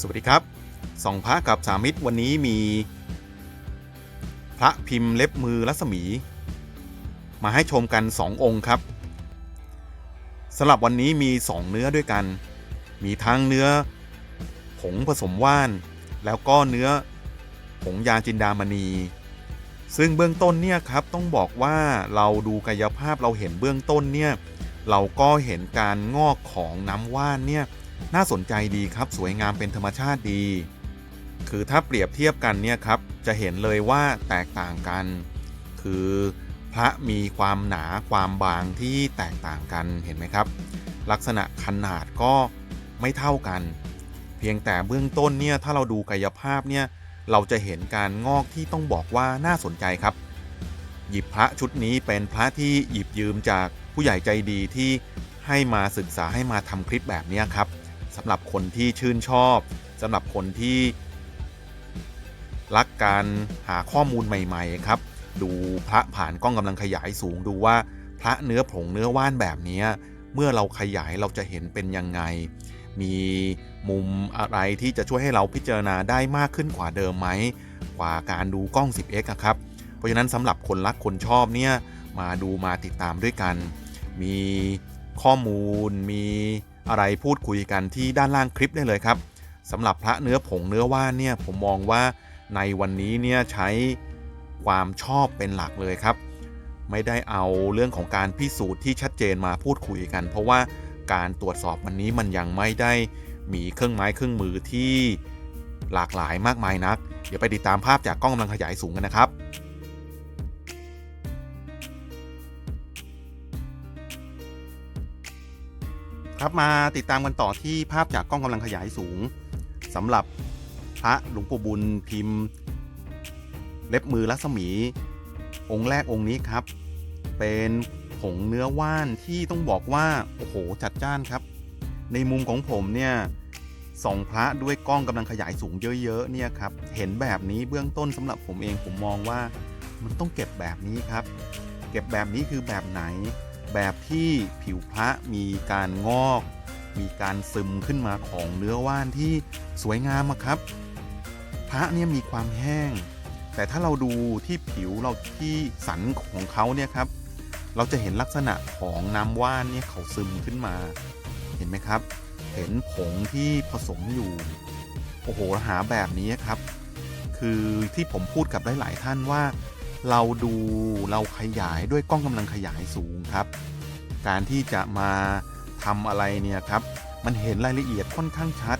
สวัสดีครับสองพระกับสามิตรวันนี้มี พระพิมพ์เล็บมือรัศมี มาให้ชมกัน 2 องค์ครับสำหรับวันนี้มี 2 เนื้อด้วยกัน มีทั้งเนื้อ ผงผสมว่าน แล้วก็เนื้อ ผงยาจินดามณี ซึ่งเบื้องต้นเนี่ยครับต้องบอกว่าเราดูกายภาพเราเห็นเบื้องต้นเนี่ยเราก็เห็นการงอกของน้ำว่านเนี่ย น่าสนใจดีครับสวยงามเป็นธรรมชาติดี คือถ้าเปรียบเทียบกันเนี่ยครับจะเห็นเลยว่าแตกต่างกัน คือพระมีความหนาความบางที่แตกต่างกันเห็นไหมครับ ลักษณะขนาดก็ไม่เท่ากัน เพียงแต่เบื้องต้นเนี่ยถ้าเราดูกายภาพเนี่ยเราจะเห็นการงอกที่ต้องบอกว่าน่าสนใจครับ หยิบพระชุดนี้เป็นพระที่หยิบยืมจากผู้ใหญ่ใจดีที่ให้มาศึกษาให้มาทำคลิปแบบนี้ครับ สำหรับคนที่ชื่นชอบสำหรับคนที่รักการหาข้อมูลใหม่ ๆ ครับ ดูพระผ่านกล้องกำลังขยายสูงดูว่าพระเนื้อผงเนื้อว่านแบบนี้เมื่อเราขยายเราจะเห็นเป็นยังไง มีมุมอะไรที่จะช่วยให้เราพิจารณาได้มากขึ้นกว่าเดิมไหมกว่าการดูกล้อง 10x ะครับ เพราะฉะนั้นสำหรับคนรักคนชอบเนี่ยมาดูมาติดตามด้วยกัน มีข้อมูลมี อะไรพูดคุยกันที่ด้านล่างคลิปได้เลยครับสำหรับพระเนื้อผงเนื้อว่านเนี่ยผมมองว่าในวันนี้เนี่ยใช้ความชอบเป็นหลักเลยครับ ไม่ได้เอาเรื่องของการพิสูจน์ที่ชัดเจนมาพูดคุยกัน เพราะว่าการตรวจสอบวันนี้มันยังไม่ได้มีเครื่องไม้เครื่องมือที่หลากหลายมากมายนัก เดี๋ยวไปติดตามภาพจากกล้องกำลังขยายสูงกันนะครับ ครับมาติดตามกันต่อที่ภาพจากกล้องกำลังขยายสูงสำหรับพระหลวงปู่บุญพิมพ์ เล็บมือรัศมี องค์แรกองค์นี้ครับ เป็นผงเนื้อว่านที่ต้องบอกว่าโอ้โหจัดจ้านครับ ในมุมของผมเนี่ยส่องพระด้วยกล้องกำลังขยายสูงเยอะๆเนี่ยครับเห็นแบบนี้เบื้องต้นสำหรับผมเองผมมองว่ามันต้องเก็บแบบนี้ครับ เก็บแบบนี้คือแบบไหน แบบที่ผิวพระมีการงอก มีการซึมขึ้นมาของเนื้อว่านที่สวยงามครับ พระเนี่ยมีความแห้ง แต่ถ้าเราดูที่ผิวเราที่สันของเขาเนี่ยครับ เราจะเห็นลักษณะของน้ำว่านเนี่ยเขาซึมขึ้นมา เห็นไหมครับ เห็นผงที่ผสมอยู่ โอ้โหหาแบบนี้ครับ คือที่ผมพูดกับหลายๆท่านว่า เราดูเราขยายด้วยกล้องกำลังขยายสูงครับ การที่จะมาทำอะไรเนี่ยครับ มันเห็นรายละเอียดค่อนข้างชัด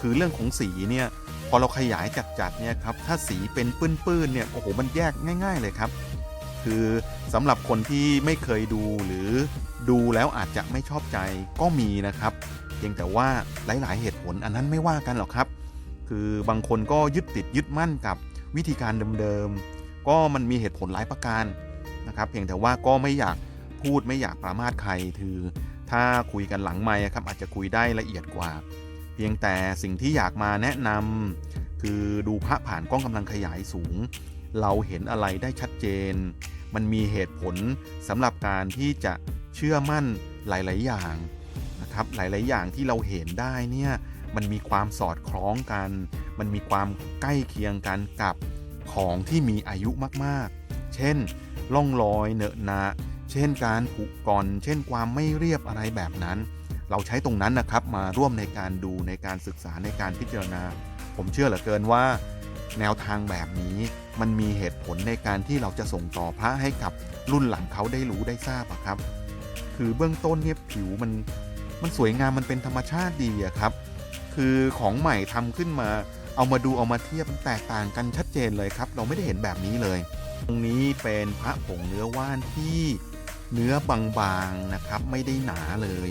คือเรื่องของสีเนี่ยพอเราขยายจัดๆเนี่ยครับถ้าสีเป็นปื้นๆเนี่ยโอ้โหมันแยกง่าย ๆ เลยครับ คือสำหรับคนที่ไม่เคยดูหรือดูแล้วอาจจะไม่ชอบใจก็มีนะครับเพียงแต่ว่าหลาย ๆ เหตุผลอันนั้นไม่ว่ากันหรอกครับ คือบางคนก็ยึดติดยึดมั่นกับวิธีการเดิม ๆ ก็มันมีเหตุผลหลายประการนะครับเพียงแต่ว่าก็ไม่อยากพูดไม่อยากปรามาสใครคือ ถ้าคุยกันหลังไมค์ครับอาจจะคุยได้ละเอียดกว่า เพียงแต่สิ่งที่อยากมาแนะนำคือดูพระผ่านกล้องกำลังขยายสูง เราเห็นอะไรได้ชัดเจน มันมีเหตุผลสำหรับการที่จะเชื่อมั่นหลาย ๆ อย่างนะครับหลาย ๆ อย่างที่เราเห็นได้เนี่ยมันมีความสอดคล้องกัน มันมีความใกล้เคียงกันกับ ของที่มีอายุมากๆ เช่นล่องรอยเนอะนะเช่นการผุก่อน เช่นความไม่เรียบอะไรแบบนั้น เราใช้ตรงนั้นนะครับมาร่วมในการดูในการศึกษาในการพิจารณา ผมเชื่อเหลือเกินว่า แนวทางแบบนี้มันมีเหตุผลในการที่เราจะส่งต่อพระให้กับรุ่นหลังเขาได้รู้ได้ทราบอะครับ คือเบื้องต้นเนี่ยผิวมันมันสวยงามมันเป็นธรรมชาติดีอะครับ คือของใหม่ทำขึ้นมา เอามาดูเอามาเทียบมันแตกต่างกันชัดเจนเลยครับ เราไม่ได้เห็นแบบนี้เลย ตรงนี้เป็นพระผงเนื้อว่านที่เนื้อบางๆนะครับ ไม่ได้หนาเลย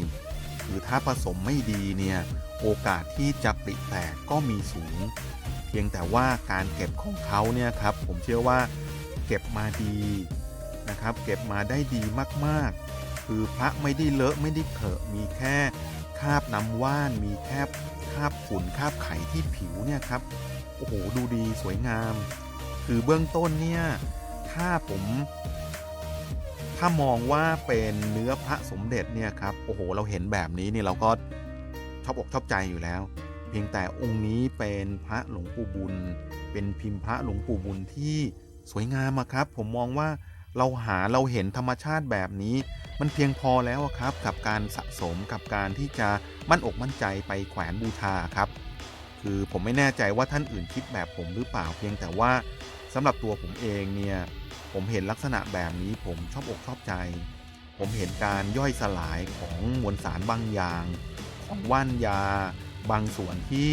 คือถ้าผสมไม่ดีเนี่ยโอกาสที่จะปริแตกก็มีสูง เพียงแต่ว่าการเก็บของเขาเนี่ยครับผมเชื่อว่าเก็บมาดีนะครับ เก็บมาได้ดีมากๆ คือพระไม่ได้เลอะไม่ได้เถอะมีแค่คาบน้ำว่านมีแค่าบฝุ่นคราบไขที่ผิวเนี่ยครับโอ้โหดูดีสวยงาม คือเบื้องต้นเนี่ยถ้าผม ถ้ามองว่าเป็นเนื้อพระสมเด็จเนี่ยครับโอ้โหเราเห็นแบบนี้เนี่ยเราก็ชอบอกชอบใจอยู่แล้ว เพียงแต่องค์นี้เป็นพระหลวงปู่บุญ เป็นพิมพ์พระหลวงปู่บุญที่สวยงามอะครับ ผมมองว่า เราหาเราเห็นธรรมชาติแบบนี้ มันเพียงพอแล้วครับ กับการสะสมกับการที่จะมั่นอกมั่นใจไปแขวนบูชาครับ คือผมไม่แน่ใจว่าท่านอื่นคิดแบบผมหรือเปล่าเพียงแต่ว่าสำหรับตัวผมเองเนี่ยผมเห็นลักษณะแบบนี้ผมชอบอกชอบใจ ผมเห็นการย่อยสลายของมวลสารบางอย่าง ของว่านยา บางส่วนที่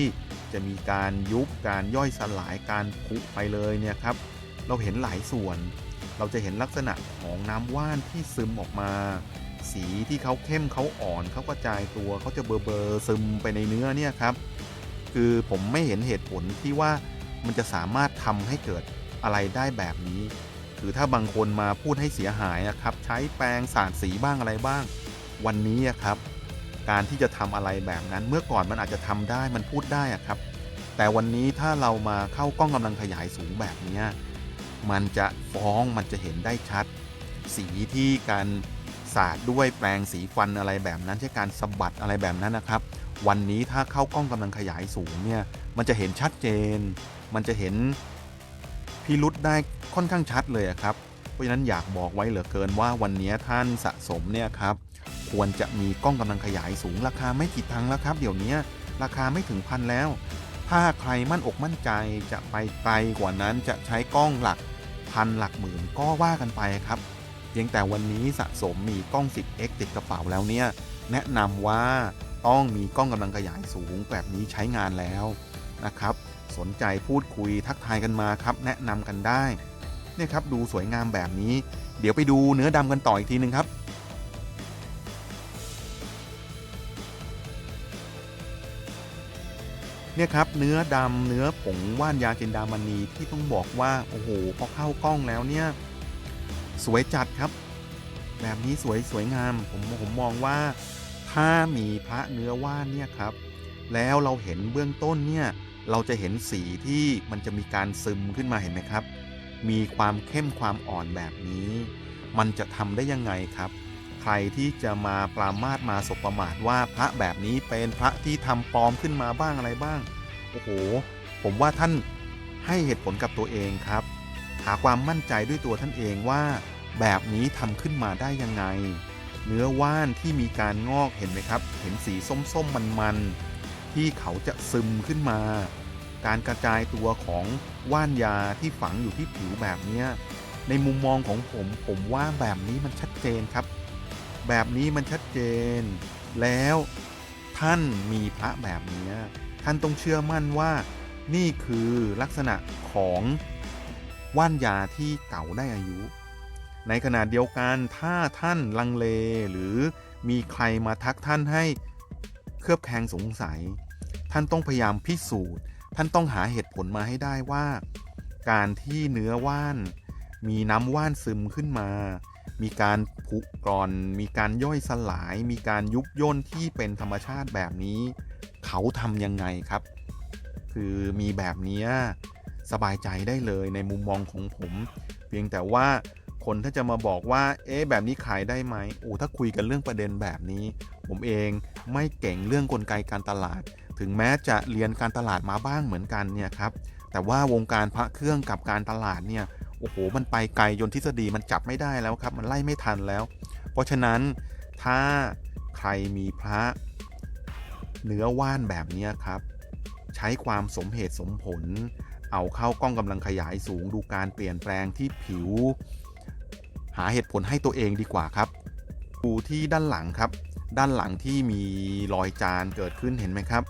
จะมีการยุบการย่อยสลายการผุไปเลยเนี่ยครับ เราเห็นหลายส่วน เราจะเห็นลักษณะของน้ำว่านที่ซึมออกมา สีที่เขาเข้มเขาอ่อนเขากระจายตัวเขาจะเบอร์เบอร์ซึมไปในเนื้อเนี่ยครับ คือผมไม่เห็นเหตุผลที่ว่ามันจะสามารถทำให้เกิดอะไรได้แบบนี้ คือถ้าบางคนมาพูดให้เสียหายนะครับ ใช้แปรงสาดสีบ้างอะไรบ้าง วันนี้ครับ การที่จะทำอะไรแบบนั้นเมื่อก่อนมันอาจจะทำได้มันพูดได้ครับ แต่วันนี้ถ้าเรามาเข้ากล้องกำลังขยายสูงแบบนี้ มันจะฟ้องมันจะเห็นได้ชัด สีที่การสาดด้วยแปรงสีฟันอะไรแบบนั้นใช่การสะบัดอะไรแบบนั้นนะครับ วันนี้ถ้าเข้ากล้องกำลังขยายสูงเนี่ยมันจะเห็นชัดเจน มันจะเห็นพิรุษได้ค่อนข้างชัดเลยครับ เพราะฉะนั้นอยากบอกไว้เหลือเกินว่าวันนี้ท่านสะสมเนี่ยครับควรจะมีกล้องกำลังขยายสูงราคาไม่กี่ตังค์แล้วครับ เดี๋ยวนี้ราคาไม่ถึงพันแล้ว ถ้าใครมั่นอกมั่นใจจะไปไกลกว่านั้นจะใช้กล้องหลัก พันหลักหมื่นก็ว่ากันไปครับ เพียงแต่วันนี้สะสมมีกล้อง 10x ติดกระเป๋าแล้วเนี่ย แนะนำว่าต้องมีกล้องกำลังขยายสูงแบบนี้ใช้งานแล้วนะครับ สนใจพูดคุยทักทายกันมาครับ แนะนำกันได้เนี่ยครับดูสวยงามแบบนี้ เดี๋ยวไปดูเนื้อดำกันต่ออีกทีหนึ่งครับ เนี่ยครับเนื้อดำเนื้อผงว่านยาเกนดามณีที่ต้องบอกว่าโอ้โหพอเข้ากล้องแล้วเนี่ยสวยจัดครับ แบบนี้สวยสวยงามผมผมมองว่าถ้ามีพระเนื้อว่านเนี่ยครับ แล้วเราเห็นเบื้องต้นเนี่ยเราจะเห็นสีที่มันจะมีการซึมขึ้นมาเห็นไหมครับ มีความเข้มความอ่อนแบบนี้ มันจะทำได้ยังไงครับ ใครที่จะมาปรามาสมาสบประมาทว่าพระแบบนี้เป็นพระที่ทำปลอมขึ้นมาบ้างอะไรบ้าง โอ้โห ผมว่าท่านให้เหตุผลกับตัวเองครับ หาความมั่นใจด้วยตัวท่านเองว่า แบบนี้ทำขึ้นมาได้ยังไง เนื้อว่านที่มีการงอกเห็นไหมครับ เห็นสีส้มๆมันๆที่เขาจะซึมขึ้นมา การกระจายตัวของว่านยาที่ฝังอยู่ที่ผิวแบบนี้ในมุมมองของผมผมว่าแบบนี้มันชัดเจนครับ แบบนี้มันชัดเจน แล้วท่านมีพระแบบนี้ท่านต้องเชื่อมั่นว่านี่คือลักษณะของว่านยาที่เก่าได้อายุ ในขณะเดียวกันถ้าท่านลังเลหรือมีใครมาทักท่านให้เคลือบแคลงสงสัย ท่านต้องพยายามพิสูจน์ ท่านต้องหาเหตุผลมาให้ได้ว่า การที่เนื้อว่าน มีน้ำว่านซึมขึ้นมา มีการผุกร่อน มีการย่อยสลาย มีการยุบย่นที่เป็นธรรมชาติแบบนี้ เขาทำยังไงครับ คือมีแบบนี้สบายใจได้เลยในมุมมองของผม เพียงแต่ว่าคนถ้าจะมาบอกว่า เอ๊ะแบบนี้ขายได้ไหมโอ้ถ้าคุยกันเรื่องประเด็นแบบนี้ ผมเองไม่เก่งเรื่องกลไกการตลาด ถึงแม้จะเรียนการตลาดมาบ้างเหมือนกันเนี่ยครับ แต่ว่าวงการพระเครื่องกับการตลาดเนี่ย โอ้โห มันไปไกลจนทฤษฎีมันจับไม่ได้แล้วครับ มันไล่ไม่ทันแล้ว เพราะฉะนั้นถ้าใครมีพระเนื้อว่านแบบนี้ครับ ใช้ความสมเหตุสมผล เอาเข้ากล้องกำลังขยายสูงดูการเปลี่ยนแปลงที่ผิว หาเหตุผลให้ตัวเองดีกว่าครับ ดูที่ด้านหลังครับ ด้านหลังที่มีรอยจานเกิดขึ้นเห็นไหมครับ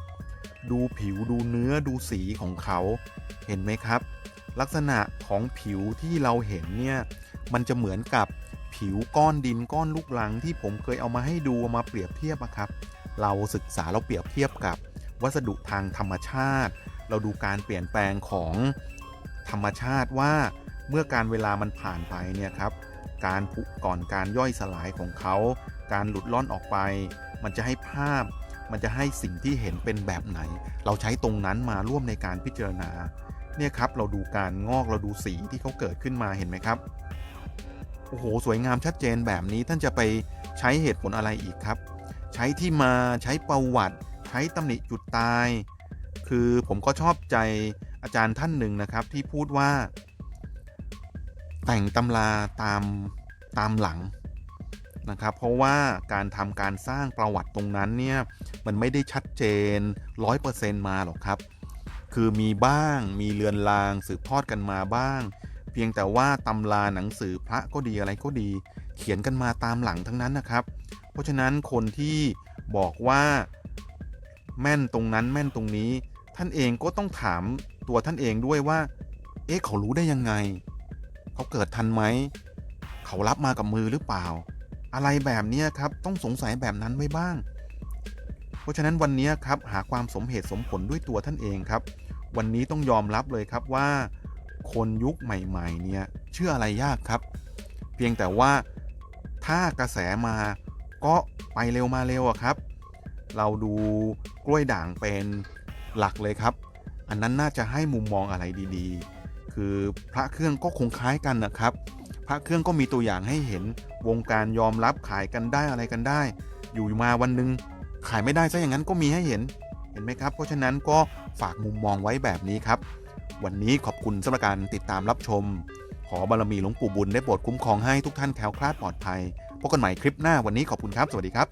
ดูผิวดูเนื้อดูสีของเขาเห็นไหมครับ ลักษณะของผิวที่เราเห็นเนี่ยมันจะเหมือนกับผิวก้อนดินก้อนลูกหลังที่ผมเคยเอามาให้ดูมาเปรียบเทียบอะครับ เราศึกษาเราเปรียบเทียบกับวัสดุทางธรรมชาติ เราดูการเปลี่ยนแปลงของธรรมชาติว่าเมื่อการเวลามันผ่านไปเนี่ยครับการผุก่อนการย่อยสลายของเขา การหลุดล่อนออกไป มันจะให้ภาพ มันจะให้สิ่งที่เห็นเป็นแบบไหน เราใช้ตรงนั้นมาร่วมในการพิจารณา เนี่ยครับเราดูการงอกเราดูสีที่เขาเกิดขึ้นมาเห็นไหมครับโอ้โหสวยงามชัดเจนแบบนี้ท่านจะไปใช้เหตุผลอะไรอีกครับ ใช้ที่มาใช้ประวัติ ใช้ตำหนิจุดตาย คือผมก็ชอบใจอาจารย์ท่านหนึ่งนะครับที่พูดว่า แต่งตำราตามตามหลังนะครับเพราะว่าการทำการสร้างประวัติตรงนั้นเนี่ยมันไม่ได้ชัดเจน 100%มาหรอกครับ คือมีบ้างมีเรือนรางสืบทอดกันมาบ้าง เพียงแต่ว่าตำราหนังสือพระก็ดีอะไรก็ดี เขียนกันมาตามหลังทั้งนั้นนะครับ เพราะฉะนั้นคนที่บอกว่าแม่นตรงนั้นแม่นตรงนี้ ท่านเองก็ต้องถามตัวท่านเองด้วยว่า เอ๊ะเขารู้ได้ยังไง เขาเกิดทันไหม เขารับมากับมือหรือเปล่า อะไรแบบนี้ครับต้องสงสัยแบบนั้นไว้บ้าง เพราะฉะนั้นวันนี้ครับหาความสมเหตุสมผลด้วยตัวท่านเองครับ วันนี้ต้องยอมรับเลยครับว่า คนยุคใหม่ๆเนี่ยเชื่ออะไรยากครับ เพียงแต่ว่าถ้ากระแสมาก็ไปเร็วมาเร็วอะครับ เราดูกล้วยด่างเป็นหลักเลยครับ อันนั้นน่าจะให้มุมมองอะไรดีๆ คือพระเครื่องก็คงคล้ายกันนะครับ พระเครื่องก็มีตัวอย่างให้เห็นวงการยอมรับขายกันได้อะไรกันได้ อยู่มาวันหนึ่งขายไม่ได้ซะอย่างนั้นก็มีให้เห็น เห็นไหมครับ เพราะฉะนั้นก็ฝากมุมมองไว้แบบนี้ครับ วันนี้ขอบคุณสำหรับการติดตามรับชม ขอบารมีหลวงปู่บุญได้โปรดคุ้มครองให้ทุกท่านแคล้วคลาดปลอดภัยพบกันใหม่คลิปหน้าวันนี้ขอบคุณครับ สวัสดีครับ